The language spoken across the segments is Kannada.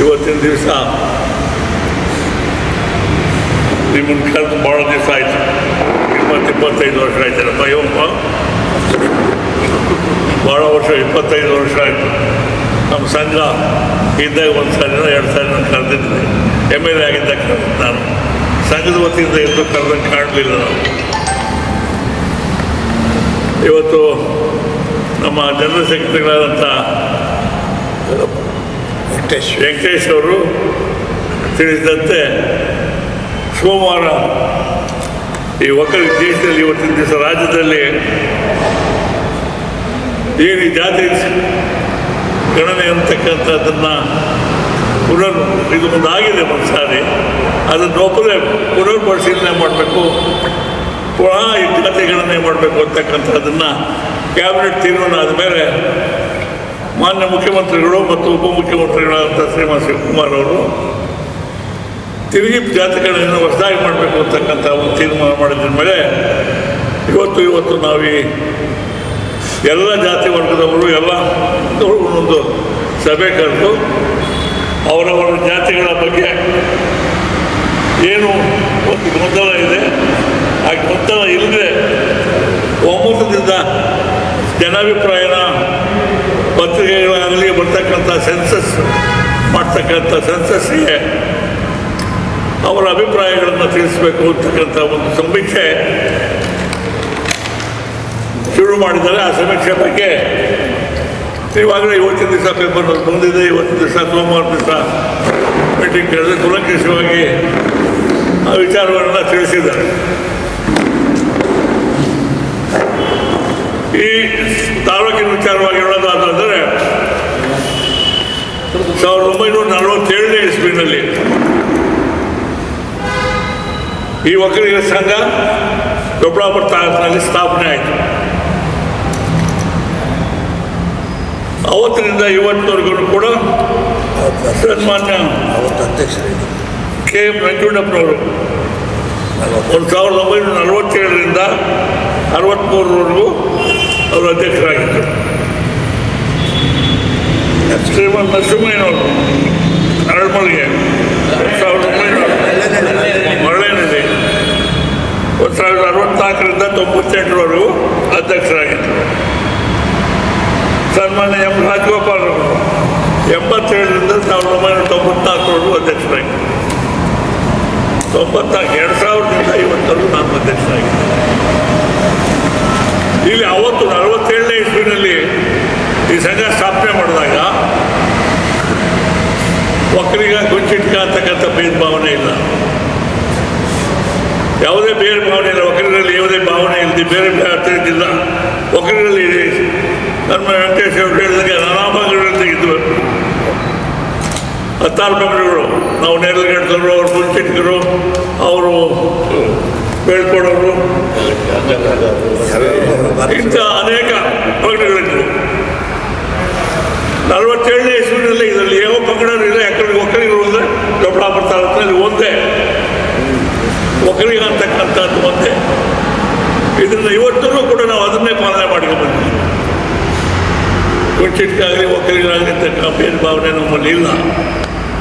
ಇವತ್ತಿನ ದಿವಸ ನಿಮ್ಮನ್ನು ಕರೆದು ಭಾಳ ದಿವಸ ಆಯಿತು. ಇಪ್ಪತ್ತು ಇಪ್ಪತ್ತೈದು ವರ್ಷ ಆಯ್ತಲ್ಲಪ್ಪ ಇವಪ್ಪ ಭಾಳ ವರ್ಷ, ಇಪ್ಪತ್ತೈದು ವರ್ಷ ಆಯಿತು. ನಮ್ಮ ಸಂಘ ಇದ್ದಾಗ ಒಂದು ಸಾರಿನ ಎರಡು ಸಾರಿ ನಾನು ಕರೆದಿದ್ದೆ ಎಂ ಎಲ್ ಎ ಆಗಿದ್ದಾಗ ನಾನು. ಸಂಘದ ವತಿಯಿಂದ ಎಂದು ಕರೆದಂಗೆ ಕಾಣಲಿಲ್ಲ ನಾವು. ಇವತ್ತು ನಮ್ಮ ಜನರಲ್ ಸೆಕ್ರೆಟರಿಗಳಾದಂಥ ವೆಂಕಟೇಶ್. ವೆಂಕಟೇಶ್ ಅವರು ತಿಳಿಸಿದಂತೆ ಸೋಮವಾರ ಈ ಒಕ್ಕಲಿ ದೇಶದಲ್ಲಿ ಇವತ್ತಿನ ದಿವಸ ರಾಜ್ಯದಲ್ಲಿ ಏನು ಜಾತಿ ಗಣನೆ ಅಂತಕ್ಕಂಥದ್ದನ್ನು ಪುನರ್ ಇದು ಮುಂದಾಗಿದೆ ಒಂದು ಸಾರಿ ಅದನ್ನು ಒಪ್ಪದೆ ಪುನರ್ ಪರಿಶೀಲನೆ ಮಾಡಬೇಕು. ಪುನಃ ಈ ಜಾತಿ ಗಣನೆ ಮಾಡಬೇಕು ಅಂತಕ್ಕಂಥದ್ದನ್ನು ಕ್ಯಾಬಿನೆಟ್ ತೀರ್ಮಾನ ಆದಮೇಲೆ ಮಾನ್ಯ ಮುಖ್ಯಮಂತ್ರಿಗಳು ಮತ್ತು ಉಪಮುಖ್ಯಮಂತ್ರಿಗಳಾದಂಥ ಶ್ರೀಮಾನ್ ಶಿವಕುಮಾರ್ ಅವರು ತಿರುಗಿ ಜಾತಿಗಳನ್ನು ಹೊಸದಾಗಿ ಮಾಡಬೇಕು ಅಂತಕ್ಕಂಥ ಒಂದು ತೀರ್ಮಾನ ಮಾಡಿದ್ರ ಮೇಲೆ ಇವತ್ತು ಇವತ್ತು ನಾವು ಎಲ್ಲ ಜಾತಿ ವರ್ಗದವರು, ಎಲ್ಲ ಒಂದು ಸಭೆ ಕರೆದು ಅವರವರ ಜಾತಿಗಳ ಬಗ್ಗೆ ಏನು ಒಂದು ಗೊಂದಲ ಇದೆ. ಆ ಗೊಂದಲ ಇಲ್ಲದೆ ಒಮ್ಮತದಿಂದ ಜನಾಭಿಪ್ರಾಯನ ಪತ್ರಿಕೆಗಳಾಗಲಿ ಬರ್ತಕ್ಕಂಥ ಸೆನ್ಸಸ್ ಮಾಡ್ತಕ್ಕಂಥ ಸೆನ್ಸಸ್ಗೆ ಅವರ ಅಭಿಪ್ರಾಯಗಳನ್ನು ತಿಳಿಸಬೇಕು ಅಂತಕ್ಕಂಥ ಒಂದು ಸಮೀಕ್ಷೆ ಶುರು ಮಾಡಿದ್ದಾರೆ. ಆ ಸಮೀಕ್ಷೆ ಬಗ್ಗೆ ಇವಾಗಲೇ ಇವತ್ತಿನ ದಿವಸ ಪೇಪರ್ ಬಂದಿದೆ. ಇವತ್ತಿನ ದಿವಸ, ಸೋಮವಾರ ದಿವಸ ಮೀಟಿಂಗ್ ಕರೆದು ಕುಲಂಕಷವಾಗಿ ಆ ವಿಚಾರಗಳನ್ನು ತಿಳಿಸಿದ್ದಾರೆ. ಈ ತಾಲೂಕಿನ ವಿಚಾರವಾಗಿ ಹೇಳೋದಾದ್ರೆ ಸಾವಿರದ ಒಂಬೈನೂರ ನಲವತ್ತೇಳನೇ ಇಸ್ವಿನಲ್ಲಿ ಈ ಒಕ್ಕಲಿಗರ ಸಂಘ ದೊಡ್ಡಾಪುರ ತಾಲೂಕಿನಲ್ಲಿ ಸ್ಥಾಪನೆ ಆಯಿತು. ಅವತ್ತಿನಿಂದ ಇವತ್ತಿನವರೆಗೂ ಕೂಡ ಸನ್ಮಾನ್ಯ ಕೆ ಎಂ ನಂಜುಂಡಪ್ಪನವರು ಒಂದು ಸಾವಿರದ ಒಂಬೈನೂರ ನಲವತ್ತೇಳರಿಂದ ಅರವತ್ತ್ಮೂರರವರೆಗೂ ಅವರು ಅಧ್ಯಕ್ಷರಾಗಿದ್ದರು. ಶ್ರೀಮಂತ ನರಸಿಂಹಯ್ಯನವರು ಅರಳ್ಮಳಿಗೆ. ಸಾವಿರದ ಒಂಬೈನೂರ ಒಳ್ಳೆಯದಿದೆ. ಒಂದು ಸಾವಿರದ ಅರವತ್ನಾಲ್ಕರಿಂದ ತೊಂಬತ್ತೆಂಟರವರೆಗೂ ಅಧ್ಯಕ್ಷರಾಗಿದ್ದರು. ಸನ್ಮಾನ್ಯ ಎಂ ರಾಜಗೋಪಾಲ್ ಅವರು ಎಂಬತ್ತೇಳರಿಂದ ಸಾವಿರದ ಒಂಬೈನೂರ ತೊಂಬತ್ನಾಲ್ಕರವರೆಗೂ ಅಧ್ಯಕ್ಷರಾಗಿದ್ದರು. ತೊಂಬತ್ನಾಲ್ಕು, ಎರಡು ಸಾವಿರದಿಂದ ನಾನು ಅಧ್ಯಕ್ಷರಾಗಿದ್ದೆ. ಇಲ್ಲಿ ಅವತ್ತು ನಲವತ್ತೇಳನೇ ಇಸ್ವಿನಲ್ಲಿ ಈ ಸಂಘ ಸ್ಥಾಪನೆ ಮಾಡಿದಾಗ ಒಕ್ಕಲಿಗ ಕುಂಚಿಟ್ಕ ಅಂತಕ್ಕಂಥ ಭೇದ ಭಾವನೆ ಇಲ್ಲ. ಯಾವುದೇ ಬೇರೆ ಭಾವನೆ ಇಲ್ಲ. ಒಕ್ಕಲಿಗರಲ್ಲಿ ಯಾವುದೇ ಭಾವನೆ ಇಲ್ಲದೆ ಬೇರೆ ಇಲ್ಲ. ಒಕ್ಕಲಿಗರಲ್ಲಿ ನಮ್ಮ ವೆಂಕಟೇಶ್ ಅವರು ಹೇಳಿದಾಗ ನಾನಾ ಭಾಗಗಳಲ್ಲಿ ಇದ್ವು. ಹತ್ತಾರು ಮಕ್ಕಳುಗಳು ನಾವು ನೇರಲಗಡ್ಡವರು ಅವರು ಗುಂಚಿಟ್ಕರು, ಅವರು ಬೇಳ್ಕೊಡೋರು. ಇಂಥ ಅನೇಕ ಪಂಗಡಗಳಿದ್ವು ನಲವತ್ತೇಳನೇ ಇಸ್ವಿನಲ್ಲಿ ಇದರಲ್ಲಿ ಯಾವ ಪಂಗಡನೂ ಇಲ್ಲ ಯಾಕಂದ್ರೆ ಒಕ್ಕಲಿಗರು ಬರ್ತಾರೆ ಅಂತ ಅಲ್ಲಿ ಒಂದೇ. ಒಕ್ಕಲಿಗ ಅಂತಕ್ಕಂಥದ್ದು ಒಂದೇ. ಇದರಿಂದ ಇವತ್ತೂ ಕೂಡ ನಾವು ಅದನ್ನೇ ಪಾಲನೆ ಮಾಡ್ಕೊಂಡು ಬಂದಿದ್ದೀವಿ ಕುಂಚಿಟ್ಕಾಗಲಿ ಒಕ್ಕಲಿಗರಾಗಲಿ ಅಂತಕ್ಕ ಬೇರೆ ಭಾವನೆ ನಮ್ಮಲ್ಲಿ ಇಲ್ಲ.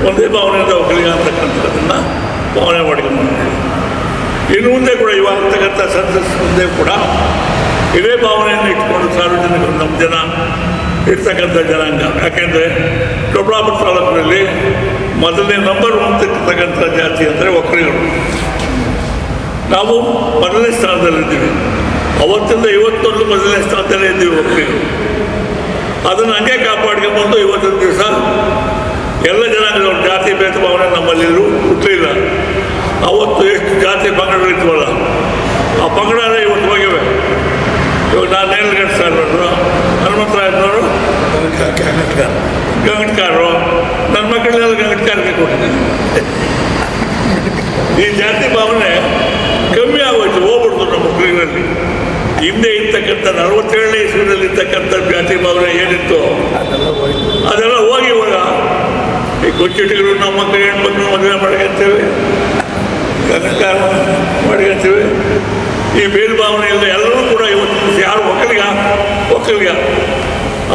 ಒಂದೇ ಭಾವನೆಯಿಂದ ಒಕ್ಕಲಿಗ ಅಂತಕ್ಕಂಥದ್ದನ್ನು ಭಾವನೆ ಮಾಡ್ಕೊಂಡು ಬಂದಿದ್ದೀವಿ ಇನ್ನು ಮುಂದೆ ಕೂಡ ಇವಾಗ ಅಂತಕ್ಕಂಥ ಮುಂದೆ ಕೂಡ ಇದೇ ಭಾವನೆಯನ್ನು ಇಟ್ಕೊಂಡು ಸಾರ್ವಜನಿಕರು ನಮ್ಮ ಜನ ಇರ್ತಕ್ಕಂಥ ಜನಾಂಗ. ಯಾಕೆಂದರೆ ದೊಡ್ಡಾಪುರ ತಾಲೂಕಿನಲ್ಲಿ ಮೊದಲನೇ ನಂಬರ್ ಒನ್ ಇರ್ತಕ್ಕಂಥ ಜಾತಿ ಅಂದರೆ ಒಕ್ಕಲಿಗರು. ನಾವು ಮೊದಲನೇ ಸ್ಥಾನದಲ್ಲಿದ್ದೀವಿ. ಅವತ್ತಿಂದ ಇವತ್ತೊಂದು ಮೊದಲನೇ ಸ್ಥಾನದಲ್ಲೇ ಇದ್ದೀವಿ ಒಕ್ಕಲಿಗರು. ಅದನ್ನು ಹಂಗೆ ಕಾಪಾಡ್ಕೊಂಬಂದು ಇವತ್ತಿನ ದಿವಸ ಎಲ್ಲ ಜನಾಂಗದವ್ರ ಜಾತಿ ಭೇದ ಭಾವನೆ ನಮ್ಮಲ್ಲಿರೂ ಹುಟ್ಟಲಿಲ್ಲ ಅವತ್ತು ಎಷ್ಟು ಜಾತಿ ಪಂಗಡಗಳಿದ್ವಲ್ಲ ಆ ಪಂಗಡನೇ ಇವತ್ತು ಹೋಗಿವೆ. ಇವಾಗ ನಾನು ನೇಲ್ಗಡ್ ಸಾರ್ವರು ಹನುಮಂತರಾಯನವರು ಗಂಗಟ್ಕಾರರು ನನ್ನ ಮಕ್ಕಳೆಲ್ಲ ಗಂಗಟ್ಕಾರಕ್ಕೆ ಕೊಟ್ಟಿದ್ದೀನಿ. ಈ ಜಾತಿ ಭಾವನೆ ಕಮ್ಮಿ ಆಗೋಯ್ತು, ಹೋಗ್ಬಿಡ್ತು ನಮ್ಮ ಮಕ್ಕಳಿನಲ್ಲಿ ಹಿಂದೆ ಇರ್ತಕ್ಕಂಥ ನಲವತ್ತೇಳನೇ ಇಸ್ವಿನಲ್ಲಿ ಇರ್ತಕ್ಕಂಥ ಜಾತಿ ಭಾವನೆ ಏನಿತ್ತು? ಅದೆಲ್ಲ ಹೋಗಿ ಇವಾಗ ಈ ಕೊಚ್ಚಿಟ್ಟಿಗಳು ನಮ್ಮ ಮಕ್ಕಳು, ಹೆಣ್ಮಕ್ಳು ಮದುವೆ ಮಾಡ್ಕೊಂತೇವೆ ಗಂಗಟ್ಕಾರ ಮಾಡ್ಕೊಂತೀವಿ. ಈ ಮೇಲ್ಭಾವನೆಯಿಂದ ಭಾವನೆ ಎಲ್ಲರೂ ಕೂಡ ಇವತ್ತು ಯಾರು ಒಕ್ಕಲಿಗ? ಒಕ್ಕಲಿಗ.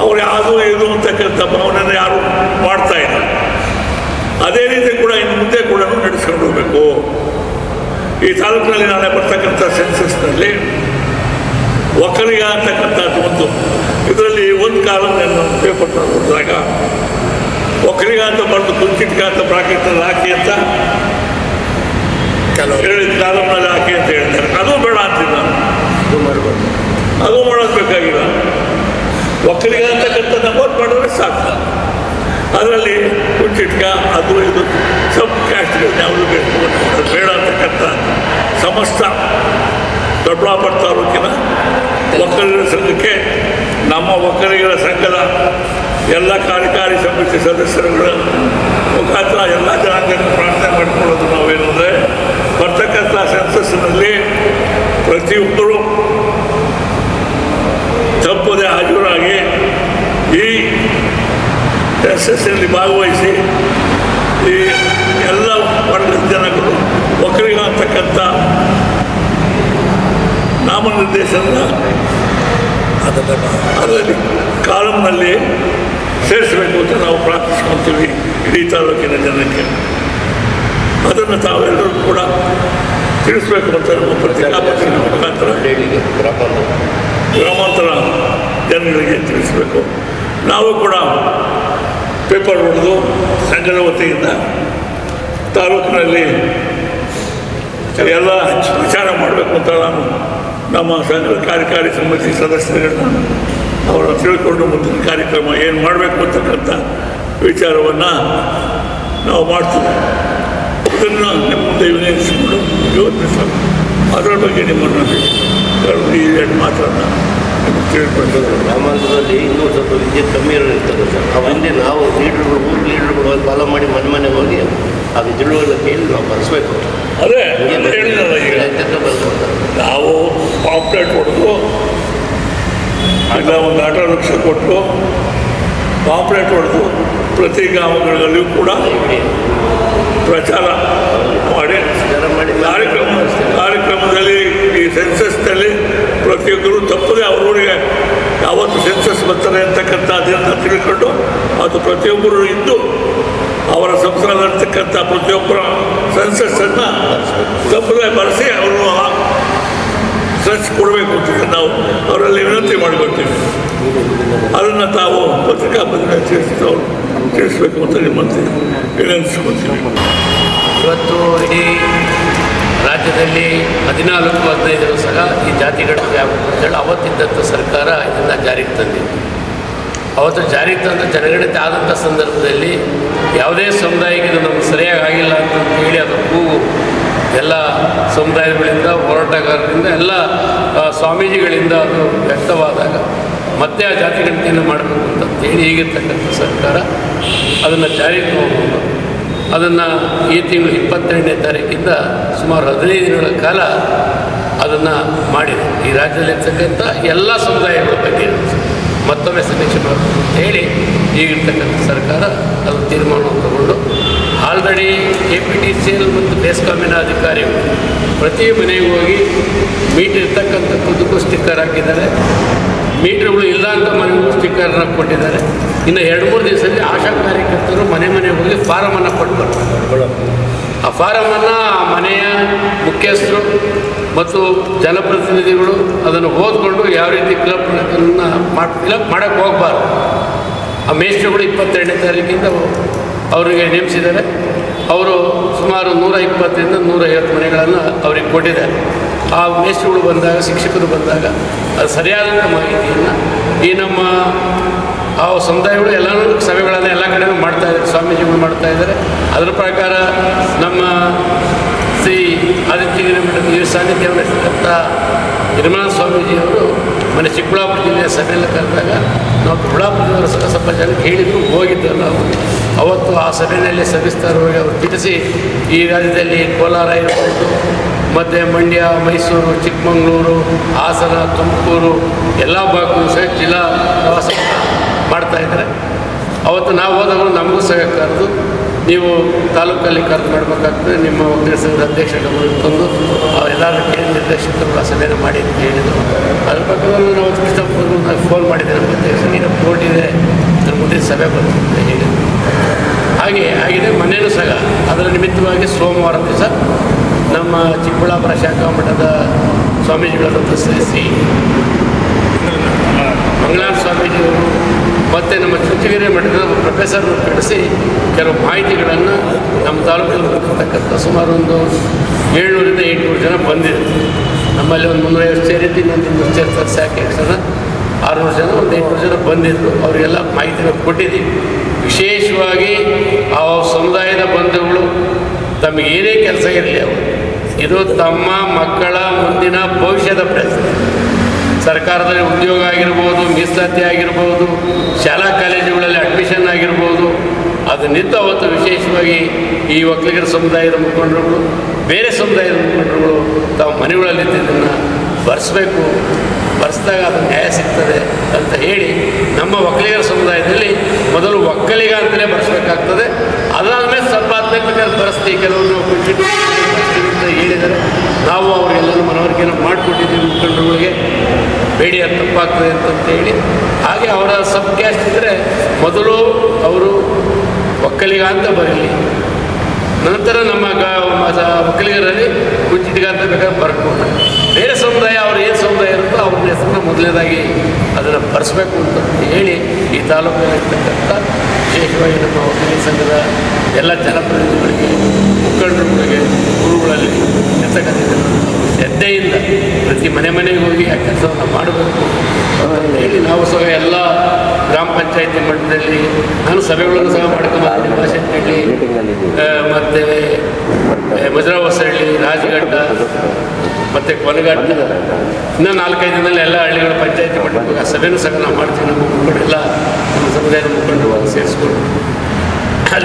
ಅವ್ರು ಯಾವುದು ಇದು ಅಂತಕ್ಕಂಥ ಭಾವನೆ ಯಾರು ಮಾಡ್ತಾ ಇಲ್ಲ. ಅದೇ ರೀತಿ ಕೂಡ ಇನ್ನು ಮುಂದೆ ಕೂಡ ನಡೆಸ್ಕೊಂಡು ಹೋಗಬೇಕು. ಈ ತಾಲೂಕಿನಲ್ಲಿ ನಾಳೆ ಬರ್ತಕ್ಕಂಥ ಸೆನ್ಸಸ್ನಲ್ಲಿ ಒಕ್ಕಲಿಗ ಅಂತಕ್ಕಂಥದ್ದು ಒಂದು. ಇದರಲ್ಲಿ ಒಂದು ಕಾಲ ನಾನು ಪೇಪರ್ ನೋಡಿದಾಗ ಒಕ್ಕಲಿಗ ಅಂತ ಬರೆದು ಕುಂಚಿಟ್ಕ ಅಂತ ಪ್ರಾಕೃತದಲ್ಲಿ ಹಾಕಿ ಅಂತ ಕೆಲವು ಹೇಳಿದ ಕಾಲಮ್ನಲ್ಲಿ ಹಾಕಿ ಅಂತ ಹೇಳ್ತಾರೆ. ಅದು ಬೇಡ ನಾನು ಅದು ಮಾಡೋದು ಬೇಕಾಗಿಲ್ಲ. ಒಕ್ಕಲಿಗ ಅಂತಕ್ಕಂಥ ನಮೂದು ಮಾಡಿದ್ರೆ ಸಾಕು. ಅದರಲ್ಲಿ ಹುಟ್ಟಿಟ್ಕ ಅದು ಇದು ಸಬ್ ಕ್ಯಾಸ್ಟ್ಗಳು ಯಾವುದು ಬೇಕು ಅದು ಬೇಡ ಅಂತಕ್ಕಂಥ ಸಮಸ್ತ ದೊಡ್ಡಬಳ್ಳಾಪುರ ತಾಲೂಕಿನ ಒಕ್ಕಲಿಗರ ಸಂಘಕ್ಕೆ ನಮ್ಮ ಒಕ್ಕಲಿಗರ ಸಂಘದ ಎಲ್ಲ ಕಾರ್ಯಕಾರಿ ಸಮಿತಿ ಸದಸ್ಯರುಗಳ ಮುಖಾಂತರ ಎಲ್ಲ ಜನಾಂಗ ಪ್ರಾರ್ಥನೆ ಮಾಡಿಕೊಳ್ಳೋದು ನಾವೇನಂದರೆ ಬರ್ತಕ್ಕಂಥ ಸೆನ್ಸಸ್ನಲ್ಲಿ ಪ್ರತಿಯೊಬ್ಬರು ತಪ್ಪದೆ ಹಾಜರಾಗಿ ಈ ಎಸ್ಎಸ್ನಲ್ಲಿ ಭಾಗವಹಿಸಿ ಈ ಎಲ್ಲ ವರ್ಗದ ಜನಗಳು ಒಕ್ಕರಿಗಾಗ್ತಕ್ಕಂಥ ನಾಮನಿರ್ದೇಶನ ಅದನ್ನು ಅದರಲ್ಲಿ ಕಾಲಂನಲ್ಲಿ ಸೇರಿಸಬೇಕು ಅಂತ ನಾವು ಪ್ರಾರ್ಥಿಸ್ಕೊತೀವಿ ಇಡೀ ತಾಲೂಕಿನ ಜನಕ್ಕೆ. ಅದನ್ನು ತಾವೆಲ್ಲರೂ ಕೂಡ ತಿಳಿಸ್ಬೇಕು ಅಂತ ನಮ್ಮ ಪತ್ರಿಕಾಪತ್ರಿಕೆ ಮುಖಾಂತರ ಗ್ರಾಮಾಂತರ ಜನಗಳಿಗೆ ತಿಳಿಸಬೇಕು. ನಾವು ಕೂಡ ಪೇಪರ್ ಹೊಡೆದು ಸಂಘದ ವತಿಯಿಂದ ತಾಲೂಕಿನಲ್ಲಿ ಎಲ್ಲ ವಿಚಾರ ಮಾಡಬೇಕು ಅಂತ ನಾನು ನಮ್ಮ ಸಂಘದ ಕಾರ್ಯಕಾರಿ ಸಮಿತಿ ಸದಸ್ಯರನ್ನು ಅವರ ತಿಳ್ಕೊಂಡು ಮುಂದಿನ ಕಾರ್ಯಕ್ರಮ ಏನು ಮಾಡಬೇಕು ಅಂತಕ್ಕಂಥ ವಿಚಾರವನ್ನು ನಾವು ಮಾಡ್ತೀವಿ. ಅದನ್ನು ನಿಮ್ಮ ಮುಂದೆ ವಿನಯಿಸಿಕೊಂಡು ಯೋಚಿಸಬೇಕು ಅದರ ಬಗ್ಗೆ ನಿಮ್ಮನ್ನು ಎರಡು ತಿಳ್ಕೊಳ್ತೇವೆ ಗ್ರಾಮಾಂತರದಲ್ಲಿ ಇನ್ನೂ ಸ್ವಲ್ಪ ವಿದ್ಯೆ ಕಮ್ಮಿ ಇರ್ತದೆ ಸರ್. ಅವಂದೆ ಹಿಂದೆ ನಾವು ಲೀಡರ್ಗಳು ಊರು ಲೀಡರ್ಗಳು ಫಾಲೋ ಮಾಡಿ ಮನೆ ಮನೆ ಹೋಗಿ ಆ ವಿದ್ಯುಳುಗಳ ಕೇಳಿ ನಾವು ಬರೆಸ್ಬೇಕು. ಅದೇ ನಾವು ಪಾಪ್ಲೇಟ್ ಹೊಡೆದು ಇಲ್ಲ ಒಂದು ಆಟೋ ರಿಕ್ಷಾ ಕೊಟ್ಟು ಪಾಪ್ಲೇಟ್ ಹೊಡೆದು ಪ್ರತಿ ಗ್ರಾಮಗಳಲ್ಲಿಯೂ ಕೂಡ ಪ್ರಚಾರ ಕಾರ್ಯಕ್ರಮ ಕಾರ್ಯಕ್ರಮದಲ್ಲಿ ಈ ಸೆನ್ಸಸ್ನಲ್ಲಿ ಪ್ರತಿಯೊಬ್ಬರು ತಪ್ಪದೆ ಅವರವರಿಗೆ ಯಾವತ್ತು ಸೆನ್ಸಸ್ ಬರ್ತಾರೆ ಅಂತಕ್ಕಂಥ ಅದನ್ನು ತಿಳ್ಕೊಂಡು ಅದು ಪ್ರತಿಯೊಬ್ಬರು ಇದ್ದು ಅವರ ಸಂಸಾರ ಇರ್ತಕ್ಕಂಥ ಪ್ರತಿಯೊಬ್ಬರ ಸೆನ್ಸಸ್ಸನ್ನು ತಪ್ಪದೆ ಬರೆಸಿ ಅವರು ಸೆನ್ಸ್ ಕೊಡಬೇಕು ಅಂತ ನಾವು ಅವರಲ್ಲಿ ವಿನಂತಿ ಮಾಡಿಕೊಡ್ತೀವಿ ಅದನ್ನು ತಾವು ಪತ್ರಿಕಾ ಪತ್ರಿಕೆ ತಿಳಿಸಿದವರು ತಿಳಿಸ್ಬೇಕು ಅಂತ ನಿಮ್ಮಂತೆ ವಿನಂತಿಸ್ಕೊಳ್ತೀವಿ ಇವತ್ತು ಇಡೀ ರಾಜ್ಯದಲ್ಲಿ ಹದಿನಾಲ್ಕು ಹದಿನೈದರು ಸಹ ಈ ಜಾತಿಗಳ ಅಂತೇಳಿ ಅವತ್ತಿದ್ದಂಥ ಸರ್ಕಾರ ಇದನ್ನು ಜಾರಿಗೆ ತಂದಿತ್ತು ಅವತ್ತು ಜಾರಿಗೆ ತಂದ ಜನಗಣತಿ ಆದಂಥ ಸಂದರ್ಭದಲ್ಲಿ ಯಾವುದೇ ಸಮುದಾಯಕ್ಕೆ ಇದು ನಮ್ಗೆ ಸರಿಯಾಗಿ ಆಗಿಲ್ಲ ಅಂತ ಹೇಳಿ ಅದು ಕೂಗು ಎಲ್ಲ ಸಮುದಾಯಗಳಿಂದ, ಹೋರಾಟಗಾರರಿಂದ, ಎಲ್ಲ ಸ್ವಾಮೀಜಿಗಳಿಂದ ಅದು ವ್ಯಕ್ತವಾದಾಗ ಮತ್ತೆ ಆ ಜಾತಿ ಗಣತಿಯನ್ನು ಮಾಡಬೇಕು ಅಂತ ಹೇಳಿ ಈಗಿರ್ತಕ್ಕಂಥ ಸರ್ಕಾರ ಅದನ್ನು ಜಾರಿಗೆ ತಗೊಂಡು ಅದನ್ನು ಈ ತಿಂಗಳು ಇಪ್ಪತ್ತೆರಡನೇ ತಾರೀಕಿಂದ ಸುಮಾರು ಹದಿನೈದು ದಿನಗಳ ಕಾಲ ಅದನ್ನು ಮಾಡಿದೆ. ಈ ರಾಜ್ಯದಲ್ಲಿರ್ತಕ್ಕಂಥ ಎಲ್ಲ ಸಮುದಾಯಗಳ ಬಗ್ಗೆ ಮತ್ತೊಮ್ಮೆ ಸಮೀಕ್ಷೆ ಮಾಡಬೇಕು ಅಂತ ಹೇಳಿ ಈಗಿರ್ತಕ್ಕಂಥ ಸರ್ಕಾರ ಅದು ತೀರ್ಮಾನವನ್ನು ತಗೊಂಡು already K P T C L ಮತ್ತು ಬೇಸ್ಕಾಮಿನ ಅಧಿಕಾರಿಗಳು ಪ್ರತಿ ಮನೆಗೆ ಹೋಗಿ ಮೀಟರ್ ಇರ್ತಕ್ಕಂಥದ್ದಕ್ಕೂ ಸ್ಟಿಕ್ಕರ್ ಹಾಕಿದ್ದಾರೆ. ಮೀಟ್ರ್ಗಳು ಇಲ್ಲ ಅಂತ ಮನೆಗೂ ಸ್ಟಿಕ್ಕರ್ನ ಕೊಟ್ಟಿದ್ದಾರೆ. ಇನ್ನು ಎರಡು, ಮೂರು ದಿವಸದಲ್ಲಿ ಆಶಾ ಕಾರ್ಯಕರ್ತರು ಮನೆ ಮನೆ ಹೋಗಿ ಫಾರಮನ್ನು ಕೊಟ್ಟು ಬರ್ತಾರೆ ಆ ಫಾರಮನ್ನು ಆ ಮನೆಯ ಮುಖ್ಯಸ್ಥರು ಮತ್ತು ಜನಪ್ರತಿನಿಧಿಗಳು ಅದನ್ನು ಓದ್ಕೊಂಡು ಯಾವ ರೀತಿ ಕ್ಲಬ್ ಮಾಡಿ, ಕ್ಲಬ್ ಮಾಡೋಕ್ಕೆ ಹೋಗಬಾರ್ದು. ಆ ಮೇಸ್ಟ್ರುಗಳು ಇಪ್ಪತ್ತೆರಡನೇ ತಾರೀಕಿಂದ ಅವರಿಗೆ ನೇಮಿಸಿದ್ದಾರೆ. ಅವರು ಸುಮಾರು ನೂರ ಇಪ್ಪತ್ತರಿಂದ ನೂರ ಐವತ್ತು ಮನೆಗಳನ್ನು ಅವರಿಗೆ ಕೊಟ್ಟಿದ್ದಾರೆ. ಆ ಮೇಸ್ಟ್ರುಗಳು ಬಂದಾಗ, ಶಿಕ್ಷಕರು ಬಂದಾಗ ಅದು ಸರಿಯಾದಂಥ ಮಾಹಿತಿಯನ್ನು ಈ ನಮ್ಮ ಆ ಸಮುದಾಯಗಳು ಎಲ್ಲನೂ ಸಭೆಗಳನ್ನು ಎಲ್ಲ ಕಡೆ ಮಾಡ್ತಾ ಇದ್ದಾರೆ. ಸ್ವಾಮೀಜಿಗಳು ಮಾಡ್ತಾ ಇದ್ದಾರೆ. ಅದರ ಪ್ರಕಾರ ನಮ್ಮ ಶ್ರೀ ಆದಿತ್ಯಗಿರಿ ಮಠದ ಈ ಸಾನ್ನಿಧ್ಯವನ್ನು ನಿರ್ಮಲಾ ಸ್ವಾಮೀಜಿಯವರು ಮನೆ ಚಿಕ್ಕಬಳ್ಳಾಪುರ ಜಿಲ್ಲೆಯ ಸಭೆಯಲ್ಲಿ ಕರೆದಾಗ ನಾವು ಚಿಕ್ಕಬಳ್ಳಾಪುರದವರು ಸ್ವಲ್ಪ ಜನಕ್ಕೆ ಹೇಳಿದ್ರು ಹೋಗಿದ್ದು ನಾವು ಅವತ್ತು ಆ ಸಭೆಯಲ್ಲಿ ಸವಿಸ್ತಾರವಾಗಿ ಅವರು ತಿಳಿಸಿ, ಈ ರಾಜ್ಯದಲ್ಲಿ ಕೋಲಾರ ಇರ್ಬೋದು, ಮತ್ತು ಮಂಡ್ಯ, ಮೈಸೂರು, ಚಿಕ್ಕಮಗಳೂರು, ಹಾಸನ, ತುಮಕೂರು, ಎಲ್ಲ ಭಾಗಕ್ಕೂ ಸಹ ಜಿಲ್ಲಾ ಪ್ರವಾಸ ಮಾಡ್ತಾಯಿದ್ದಾರೆ ಅವತ್ತು ನಾವು ಹೋದವರು ನಮಗೂ ಸಹ ಕರೆದು ನೀವು ತಾಲೂಕಲ್ಲಿ ಕರೆದು ಮಾಡಬೇಕಾಗ್ತದೆ ನಿಮ್ಮ ವಕೀಲ ಸಂಘದ ಅಧ್ಯಕ್ಷ ತಂದು ಅವರೆಲ್ಲರ ಕೇಳಿ ನಿರ್ದೇಶಕರು ಆ ಸಭೆಯನ್ನು ಮಾಡಿ ಅಂತ ಹೇಳಿದರು ಅದ್ರ ಪಕ್ಕದಲ್ಲಿ ನಾವು ಕೃಷ್ಣಪ್ಪರು ನಾನು ಫೋನ್ ಮಾಡಿದ್ದೆ ನಮ್ಮ ಅಧ್ಯಕ್ಷ ನೀನು ಕೋರ್ಟ್ ಇದೆ ನನ್ನ ಮುಂದಿನ ಸಭೆ ಬರ್ತದೆ ಅಂತ ಹೇಳಿದರು. ಹಾಗೆ ಆಗಿದೆ ಮನೆಯೂ ಸಹ ಅದರ ನಿಮಿತ್ತವಾಗಿ ಸೋಮವಾರ ದಿವಸ ನಮ್ಮ ಚಿಕ್ಕಬಳ್ಳಾಪುರ ಶಾಖಾ ಮಠದ ಸ್ವಾಮೀಜಿಗಳನ್ನು ಪ್ರಶ್ನಿಸಿ ಮಂಗಳಾರ ಸ್ವಾಮೀಜಿಯವರು ಮತ್ತು ನಮ್ಮ ಚುಂಚಗಿರಿ ಮಠದ ಪ್ರೊಫೆಸರ್ ಕಳಿಸಿ ಕೆಲವು ಮಾಹಿತಿಗಳನ್ನು ನಮ್ಮ ತಾಲೂಕಲ್ಲಿ ಬರ್ತಕ್ಕಂಥ ಸುಮಾರು ಒಂದು ಏಳ್ನೂರಿಂದ ಎಂಟುನೂರು ಜನ ಬಂದಿದೆ ನಮ್ಮಲ್ಲಿ ಒಂದು ಮುನ್ನೂರೈವತ್ತು ಸೇರಿದ್ದು ಇನ್ನೊಂದು ಇನ್ನೂರು ಸೇರ್ತಾರೆ ಸಾಕೆ ಜನ ಆರುನೂರು ಜನ, ಒಂದು ಎಂಟುನೂರು ಜನ ಬಂದಿದ್ದರು ಅವರಿಗೆಲ್ಲ ಮಾಹಿತಿಗಳು ಕೊಟ್ಟಿದ್ದೀವಿ ವಿಶೇಷವಾಗಿ ಆ ಸಮುದಾಯದ ಬಂಧುಗಳು ತಮಗೇನೇ ಕೆಲಸ ಇರಲಿ ಅವರು, ಇದು ತಮ್ಮ ಮಕ್ಕಳ ಮುಂದಿನ ಭವಿಷ್ಯದ ಪ್ರಶ್ನೆ ಸರ್ಕಾರದಲ್ಲಿ ಉದ್ಯೋಗ ಆಗಿರ್ಬೋದು, ಮೀಸಲಾತಿ ಆಗಿರ್ಬೋದು, ಶಾಲಾ ಕಾಲೇಜುಗಳಲ್ಲಿ ಅಡ್ಮಿಷನ್ ಆಗಿರ್ಬೋದು ಅದನ್ನಿತ್ತು ಅವತ್ತು ವಿಶೇಷವಾಗಿ ಈ ಒಕ್ಕಲಿಗರ ಸಮುದಾಯದ ಮುಖಂಡರುಗಳು, ಬೇರೆ ಸಮುದಾಯದ ಮುಖಂಡರುಗಳು ತಾವು ಮನೆಗಳಲ್ಲಿ ಇದನ್ನು ಬರೆಸ್ಬೇಕು, ಬರೆಸಿದಾಗ ಅದು ನ್ಯಾಯ ಸಿಗ್ತದೆ ಅಂತ ಹೇಳಿ ನಮ್ಮ ಒಕ್ಕಲಿಗರ ಸಮುದಾಯದಲ್ಲಿ ಮೊದಲು ಒಕ್ಕಲಿಗ ಅಂತಲೇ ಬರೆಸಬೇಕಾಗ್ತದೆ. ಅದಾದಮೇಲೆ ಸರ್ವಾತ್ಮಕ ಕೆಲವರು ಖುಷಿ ಅಂತ ಹೇಳಿದ್ದಾರೆ. ನಾವು ಅವರಿಗೆಲ್ಲರೂ ಮನವರಿಕೆಯನ್ನು ಮಾಡಿಕೊಟ್ಟಿದ್ದೀವಿ ಮುಖಂಡರುಗಳಿಗೆ. ಬೇಡಿ ಅದು ತಪ್ಪಾಗ್ತದೆ ಹೇಳಿ, ಹಾಗೆ ಅವರ ಸಬ್ ಕ್ಯಾಸ್ಟ್ ಇದ್ದರೆ ಮೊದಲು ಅವರು ಒಕ್ಕಲಿಗ ಅಂತ ಬರಲಿ. ನಂತರ ನಮ್ಮ ಗ ಒಕ್ಕಲಿಗರಲ್ಲಿ ಕುಂಚಿಟಿಗ ಅಂತ ಬೇಕಾದ್ರೆ ಬರ್ಕೊಂಡು ಬೇರೆ ಸಮುದಾಯ, ಅವ್ರು ಏನು ಸಮುದಾಯ ಇರುತ್ತೋ ಅವ್ರ ಹೆಸರನ್ನ ಮೊದಲನೇದಾಗಿ ಅದನ್ನು ಬರೆಸ್ಬೇಕು ಅಂತ ಹೇಳಿ ಈ ತಾಲೂಕಿನಲ್ಲಿರ್ತಕ್ಕಂಥ ವಿಶೇಷವಾಗಿ ನಮ್ಮ ಒಕ್ಕಲಿ ಸಂಘದ ಎಲ್ಲ ಜನಪ್ರತಿನಿಧಿಗಳಿಗೆ, ಮುಖಂಡರುಗಳಿಗೆ, ಗುರುಗಳಲ್ಲಿ ಇರ್ತಕ್ಕಂಥ ಶ್ರದ್ಧೆಯಿಂದ ಪ್ರತಿ ಮನೆ ಮನೆಗೆ ಹೋಗಿ ಆ ಕೆಲಸವನ್ನು ಮಾಡಬೇಕು. ಹೇಳಿ ನಾವು ಸಹ ಎಲ್ಲ ಗ್ರಾಮ ಪಂಚಾಯತಿ ಮಟ್ಟದಲ್ಲಿ ನಾನು ಸಭೆಗಳನ್ನು ಸಹ ಮಾಡ್ಕೊಂಡು ಮತ್ತು ಮಜರಾ ಹೊಸಹಳ್ಳಿ ರಾಜಘಟ್ಟ, ಮತ್ತು ಕೊನಘಟ್ಟ ಇನ್ನೂ ನಾಲ್ಕೈದು ದಿನದಲ್ಲಿ ಎಲ್ಲ ಹಳ್ಳಿಗಳ ಪಂಚಾಯತಿ ಮಟ್ಟಕ್ಕೆ ಆ ಸಭೆನೂ ಸಹ ನಾವು ಮಾಡ್ತೀವಿ. ನಮ್ಮ ಮುಖಂಡರೆಲ್ಲ ನಮ್ಮ ಸಮುದಾಯದ ಮುಖಂಡರು ಸೇರಿಸ್ಕೊಂಡು.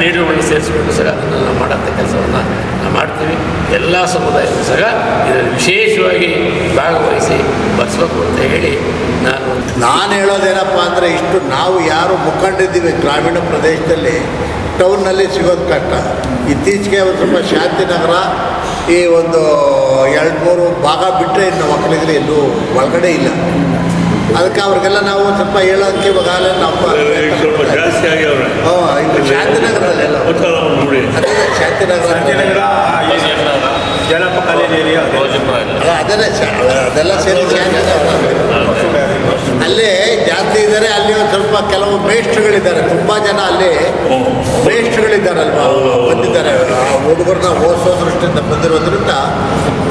ಲೀಡರ್ಗಳನ್ನ ಸೇರಿಸಿಕೊಂಡು ಸಹ ಅದನ್ನೆಲ್ಲ ಮಾಡೋಂಥ ಕೆಲಸವನ್ನು ನಾವು ಮಾಡ್ತೀವಿ. ಎಲ್ಲ ಸಮುದಾಯಕ್ಕೂ ಸಹ ಇದರಲ್ಲಿ ವಿಶೇಷವಾಗಿ ಭಾಗವಹಿಸಿ ಬರೆಸ್ಬೇಕು ಅಂತ ಹೇಳಿ ನಾನು ನಾನು ಹೇಳೋದೇನಪ್ಪ ಅಂದರೆ ಇಷ್ಟು ನಾವು ಯಾರು ಮುಖಂಡಿದ್ದೀವಿ ಗ್ರಾಮೀಣ ಪ್ರದೇಶದಲ್ಲಿ ಟೌನ್ನಲ್ಲಿ ಸಿಗೋದು ಕಷ್ಟ. ಇತ್ತೀಚೆಗೆ ಒಂದು ಸ್ವಲ್ಪ ಶಾಂತಿನಗರ, ಈ ಒಂದು ಎರಡು ಮೂರು ಭಾಗ ಬಿಟ್ಟರೆ ಇನ್ನು ಮಕ್ಕಳಿದ್ರೆ ಎಲ್ಲೂ ಒಳಗಡೆ ಇಲ್ಲ. ಅದಕ್ಕೆ ಅವ್ರಿಗೆಲ್ಲ ನಾವು ಒಂದ್ ಸ್ವಲ್ಪ ಹೇಳೋದಕ್ಕೆ ಇವಾಗ ನಮ್ಮ ಈಗ ಸ್ವಲ್ಪ ಜಾಸ್ತಿ ಆಗಿ ಶಾಂತಿನಗರದಲ್ಲಿ ನೋಡಿ ಅದೇ ಶಾಂತಿನಗರ. ಜನಪ ಕಾಲೇಜ್ ಏರಿಯಾ ಅಲ್ಲ ಅದನ್ನೇ ಶಾ- ಅದೆಲ್ಲ ಸೇರಿ ಅಲ್ಲೇ ಜಾಸ್ತಿ ಇದ್ದಾರೆ ಅಲ್ಲಿ ಒಂದು ಸ್ವಲ್ಪ ಕೆಲವು ಮೇಷ್ಟ್ರುಗಳಿದ್ದಾರೆ. ತುಂಬ ಜನ ಅಲ್ಲಿ ಮೇಷ್ಟ್ರುಗಳಿದ್ದಾರಲ್ವಾ? ಬಂದಿದ್ದಾರೆ. ಆ ಹುಡುಗರನ್ನ ಓದಿಸೋ ದೃಷ್ಟಿಯಿಂದ ಬಂದಿರೋದ್ರಿಂದ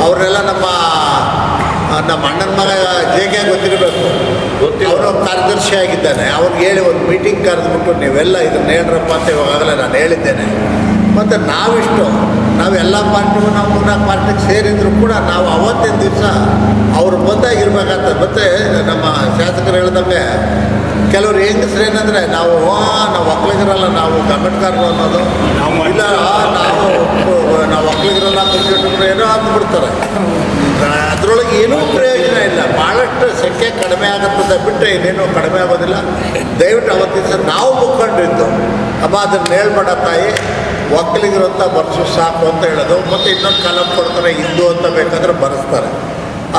ಅವರೆಲ್ಲ ನಮ್ಮ ನಮ್ಮ ಅಣ್ಣನ ಮಗ ಜೇಗೆ ಗೊತ್ತಿರಬೇಕು? ಅವನು ಕಾರ್ಯದರ್ಶಿ ಆಗಿದ್ದಾನೆ. ಅವ್ನಿಗೆ ಹೇಳಿ ಒಂದು ಮೀಟಿಂಗ್ ಕರೆದ್ಬಿಟ್ಟು ನೀವೆಲ್ಲ ಇದನ್ನ ಹೇಳ್ರಪ್ಪ ಅಂತ ಇವಾಗಲೇ ನಾನು ಹೇಳಿದ್ದೇನೆ. ಮತ್ತು ನಾವಿಷ್ಟು ನಾವೆಲ್ಲ ಪಾರ್ಟಿಗೂ ನಾವು ಮೂರ್ನಾಲ್ಕು ಪಾರ್ಟಿಗೆ ಸೇರಿದ್ರು ಕೂಡ ನಾವು ಅವತ್ತಿನ ದಿವಸ ಅವ್ರು ಬಂದಾಗಿರ್ಬೇಕಂತ ಮತ್ತೆ ನಮ್ಮ ಶಾಸಕರು ಹೇಳ್ದಂಗೆ ಕೆಲವರು ಹೆಂಗಸ್ರು ಏನಂದರೆ ನಾವು ನಾವು ಒಕ್ಕಲಿಗರಲ್ಲ ನಾವು ಗಮಟ್ಗಾರರು ಅನ್ನೋದು. ಇಲ್ಲ ಆ, ನಾವು ನಾವು ಒಕ್ಕಲಿಗರಲ್ಲ ಕಂಪ್ಯೂಟರ್ ಏನೋ ಅಂದ್ಬಿಡ್ತಾರೆ. ಅದರೊಳಗೆ ಏನೂ ಪ್ರಯೋಜನ ಇಲ್ಲ. ಭಾಳಷ್ಟು ಸಂಖ್ಯೆ ಕಡಿಮೆ ಆಗುತ್ತದೆ ಬಿಟ್ಟರೆ ಇನ್ನೇನು ಕಡಿಮೆ ಆಗೋದಿಲ್ಲ. ದಯವಿಟ್ಟು ಅವತ್ತಿನ ನಾವು ಮುಖಂಡಿದ್ದು ಅಮ್ಮ ಅದನ್ನ ಹೇಳ್ಬೇಡ ತಾಯಿ ಒಕ್ಕಲಿಗಿರುವಂಥ ಬರ್ಸು ಸಾಕು ಅಂತ ಹೇಳೋದು, ಮತ್ತು ಇನ್ನೊಂದು ಕಾಲ ಕೊಡ್ತಾರೆ, ಹಿಂದೂ ಅಂತ ಬೇಕಾದ್ರೆ ಬರೆಸ್ತಾರೆ.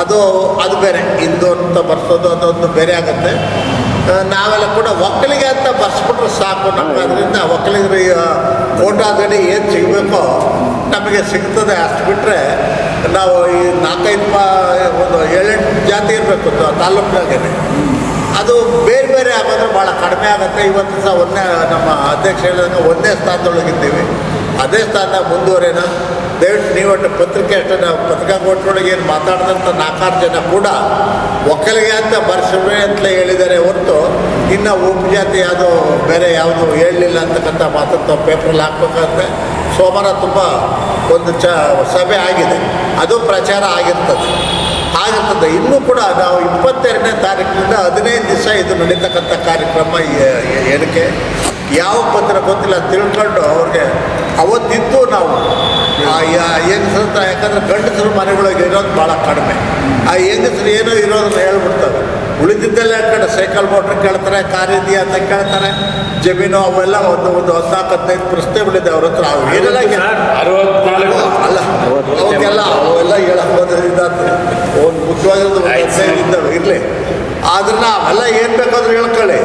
ಅದು ಅದು ಬೇರೆ, ಹಿಂದೂ ಅಂತ ಬರ್ಸೋದು ಅದೊಂದು ಬೇರೆ ಆಗುತ್ತೆ. ನಾವೆಲ್ಲ ಕೂಡ ಒಕ್ಕಲಿಗೆ ಅಂತ ಬರ್ಸ್ಬಿಟ್ರೆ ಸಾಕು. ನಮ್ಗೆ ಅದರಿಂದ ಒಕ್ಕಲಿಗರಿಗೆ ಕೋಟಾದಡಿ ಏನು ಸಿಗಬೇಕೋ ನಮಗೆ ಸಿಗ್ತದೆ ಅಷ್ಟು ಬಿಟ್ಟರೆ ನಾವು ಈ ನಾಲ್ಕೈದು ಪಾ ಒಂದು ಏಳೆಂಟು ಜಾತಿ ಇರಬೇಕು ತಾಲೂಕಿನಾಗೇನೆ. ಅದು ಬೇರೆ ಬೇರೆ ಆಗೋದ್ರೆ ಭಾಳ ಕಡಿಮೆ ಆಗುತ್ತೆ. ಇವತ್ತು ಸಹ ಒಂದೇ ನಮ್ಮ ಅಧ್ಯಕ್ಷ ಹೇಳಿದಂಗೆ ಒಂದೇ ಸ್ಥಾನದೊಳಗಿದ್ದೀವಿ. ಅದೇ ಸ್ಥಾನದಾಗ ಮುಂದುವರೇನ ದಯವಿಟ್ಟು ನೀವು ಒಟ್ಟು ಪತ್ರಿಕೆ ಅಷ್ಟೇ, ನಾವು ಪತ್ರಿಕಾಗೋಷ್ಠಿಯೊಳಗೆ ಏನು ಮಾತಾಡಿದಂಥ ನಾಲ್ಕಾರು ಜನ ಕೂಡ ಒಕ್ಕಲಿಗೆ ಅಂತ ಬರ್ಸವೆ ಅಂತಲೇ ಹೇಳಿದ್ದಾರೆ ಹೊರತು ಇನ್ನು ಉಪಜಾತಿ ಯಾವುದು ಬೇರೆ ಯಾವುದು ಹೇಳಲಿಲ್ಲ ಅಂತಕ್ಕಂಥ ಮಾತನ್ನು ಪೇಪರಲ್ಲಿ ಹಾಕ್ಬೇಕಂದ್ರೆ ಸೋಮವಾರ ತುಂಬ ಒಂದು ಚ ಸಭೆ ಆಗಿದೆ. ಅದು ಪ್ರಚಾರ ಆಗಿರ್ತದೆ. ಆಗಿರ್ತದೆ. ಇನ್ನೂ ಕೂಡ ನಾವು ಇಪ್ಪತ್ತೆರಡನೇ ತಾರೀಕಿನಿಂದ ಹದಿನೈದು ದಿವಸ ಇದು ನಡೀತಕ್ಕಂಥ ಕಾರ್ಯಕ್ರಮ ಏನಕ್ಕೆ? ಯಾವ ಪತ್ರ ಗೊತ್ತಿಲ್ಲ. ತಿಳ್ಕೊಂಡು ಅವ್ರಿಗೆ ಅವತ್ತಿದ್ದು ನಾವು ಹೆಂಗಸ್ರ ಯಾಕಂದ್ರೆ ಗಂಡಸರು ಮನೆಗಳಿಗೆ ಇರೋದು ಭಾಳ ಕಡಿಮೆ ಆ ಹೆಂಗಸರು ಏನೋ ಇರೋದನ್ನ ಹೇಳ್ಬಿಡ್ತಾರೆ ಉಳಿದಿದ್ದೆಲ್ಲ ಕಡೆ ಸೈಕಲ್ ಮೋಟ್ರ್ ಕೇಳ್ತಾರೆ ಕಾರ್ ಇದೆಯಾ ಅಂತ ಕೇಳ್ತಾರೆ ಜಮೀನು ಅವೆಲ್ಲ ಒಂದು ಒಂದು ಹದಿನಾಲ್ಕು ಹದಿನೈದು ಪ್ರಶ್ನೆಗಳಿದೆ ಅವ್ರ ಹತ್ರ ಅವ್ರು ಏನೆಲ್ಲ ಅಲ್ಲ ಅವಕ್ಕೆಲ್ಲ ಅವೆಲ್ಲ ಹೇಳಕ್ ಒಂದು ಮುಖ್ಯವಾಗಿರೋದು ಇದ್ದಾವೆ ಇರಲಿ ಅದನ್ನ ಅವೆಲ್ಲ ಏನು ಬೇಕಾದ್ರೂ ಹೇಳ್ಕೊಳ್ಳಿ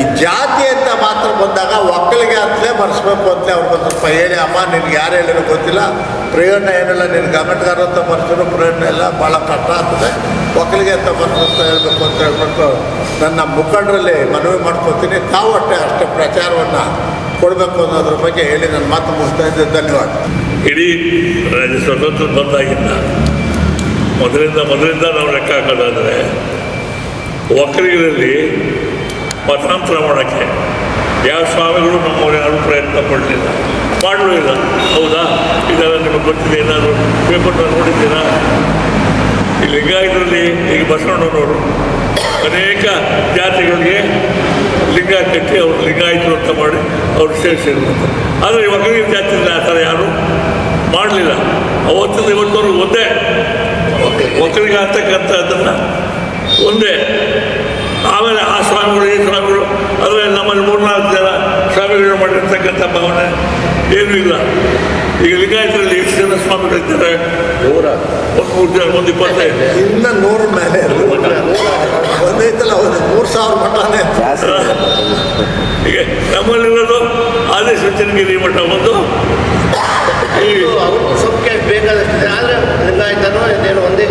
ಈ ಜಾತಿ ಅಂತ ಮಾತ್ರ ಬಂದಾಗ ಒಕ್ಕಲಿಗೆ ಅಂತಲೇ ಮರೆಸ್ಬೇಕು ಅಂತಲೇ ಅವ್ರಿಗೊಂದು ಸ್ವಲ್ಪ ಹೇಳಿ ಅಮ್ಮ, ನಿನ್ಗೆ ಯಾರು ಹೇಳಿದ್ರು ಗೊತ್ತಿಲ್ಲ. ಪ್ರಯೋಜನ ಏನಿಲ್ಲ ನಿನ್ನ ಗಮನಗಾರ ಅಂತ ಮರೆಸಿದ್ರು, ಪ್ರಯೋಜನ ಇಲ್ಲ ಭಾಳ ಕಷ್ಟ ಆಗ್ತದೆ. ಒಕ್ಕಲಿಗೆ ಅಂತ ಅಂತ ಹೇಳಬೇಕು ಅಂತ ಹೇಳ್ಬಿಟ್ಟು ನನ್ನ ಮುಖಂಡರಲ್ಲಿ ಮನವಿ ಮಾಡ್ಕೊತೀನಿ. ತಾವು ಅಷ್ಟೇ ಅಷ್ಟೇ ಪ್ರಚಾರವನ್ನು ಕೊಡಬೇಕು ಅನ್ನೋದ್ರ ಬಗ್ಗೆ ಹೇಳಿ ನನ್ನ ಮಾತು ಮುಗಿಸ್ತಾ ಇದ್ದೆ. ಧನ್ಯವಾದ. ಇಡೀ ರಾಜ್ಯ ಸ್ವತಂತ್ರ ಬಂದಾಗಿಂದ ಮೊದಲಿಂದ ಮೊದಲಿಂದ ನಾವು ಲೆಕ್ಕ ಹಾಕೋದಾದರೆ, ಒಕ್ಕಲಿಗರಲ್ಲಿ ಮತಾಂತರ ಮಾಡೋಕ್ಕೆ ಯಾವ ಸ್ವಾಮಿಗಳು ನಮ್ಮವ್ರು ಪ್ರಯತ್ನ ಪಡಲಿಲ್ಲ. ಮಾಡಲೂ ಇಲ್ಲ. ಹೌದಾ? ಇದೆಲ್ಲ ನಿಮಗೆ ಗೊತ್ತಿದೆ. ಏನಾದರೂ ಪೇಪರ್ನ ನೋಡಿದ್ದೀರಾ? ಈ ಲಿಂಗಾಯತರಲ್ಲಿ ಈಗ ಬಸವಣ್ಣನವರು ಅನೇಕ ಜಾತಿಗಳಿಗೆ ಲಿಂಗ ಕಟ್ಟಿ ಅವ್ರು ಲಿಂಗಾಯತರು ಅಂತ ಮಾಡಿ ಅವ್ರು ಸೇರಿಸಿರುವಂಥ ಆದರೆ ಈ ಜಾತಿಯಿಂದ ಆ ಥರ ಯಾರು ಮಾಡಲಿಲ್ಲ. ಅವತ್ತಿಂದ ಇವತ್ತವರೆಗೂ ಒಂದೇ. ಒಕ್ಕಲಿಗ ಅಂತಕ್ಕಂಥದ್ದನ್ನು ಒಂದೇ. ಆಮೇಲೆ ಆ ಸ್ವಾಮಿಗಳು ಈ ಸ್ವಾಮಿಗಳು ಆದರೆ ನಮ್ಮಲ್ಲಿ ಮೂರ್ನಾಲ್ಕು ಜನ ಸ್ವಾಮಿಗಳು ಮಾಡಿರ್ತಕ್ಕಂಥ ಭಾವನೆ ಏನೂ ಇಲ್ಲ. ಈಗ ಲಿಂಗಾಯತರಲ್ಲಿ ಎಷ್ಟು ಜನ ಸ್ವಾಮಿಗಳಿದ್ದಾರೆ ನೂರ. ಒಂದು ಮೂರು ಜನ ಒಂದು ಇಪ್ಪತ್ತೈದು. ಇನ್ನು ನೂರ ಮೇಲೆ. ಒಂದೈತಲ್ಲ ಒಂದು ಮೂರು ಸಾವಿರ ಮಠನೇ. ಈಗ ನಮ್ಮಲ್ಲಿರೋದು ಆದೇಶ ಚನ್ನಗಿರಿ ಮಠ ಒಂದು. ಸಂಖ್ಯೆ ಬೇಕಾದಷ್ಟಿದೆ. ಆದರೆ ಲಿಂಗಾಯತನೋ ಇದೇನೋ ಒಂದೇ